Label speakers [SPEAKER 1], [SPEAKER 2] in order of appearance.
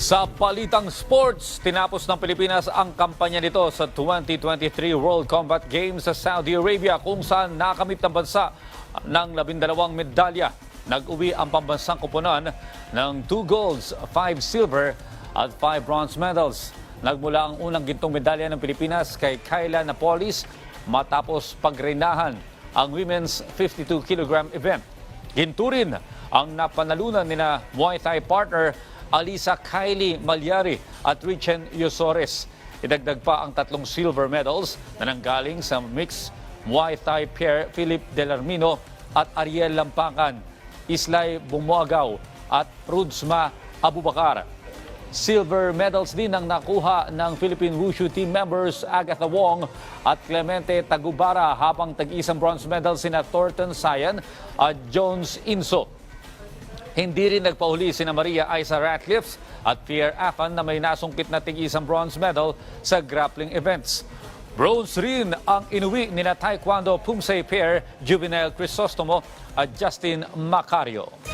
[SPEAKER 1] Sa palitang sports, tinapos ng Pilipinas ang kampanya nito sa 2023 World Combat Games sa Saudi Arabia kung saan nakamit ng bansa ng labindalawang medalya. Nag-uwi ang pambansang kupunan ng 2 golds, 5 silver at 5 bronze medals. Nagmula ang unang gintong medalya ng Pilipinas kay Kyla Napolis matapos pagreinahan ang women's 52 kg event. Ginto rin ang napanalunan ni na Muay Thai partner Alisa Kylie Malyari at Richen Yosores. Idagdag pa ang tatlong silver medals na nanggaling sa mixed Muay Thai pair Philip Delarmino at Ariel Lampakan, Islay Bumuagaw at Rudsma Abubakar. Silver medals din ang nakuha ng Philippine Wushu team members Agatha Wong at Clemente Tagubara habang tag-isang bronze medal sina Thornton Sayan at Jones Inso. Hindi rin nagpahuli sina Maria Isa Ratcliffe at Pierre Afan na may nasungkit na tig-isang bronze medal sa grappling events. Bronze rin ang inuwi ni na Taekwondo Pumsei pair Juvenile Crisostomo at Justin Macario.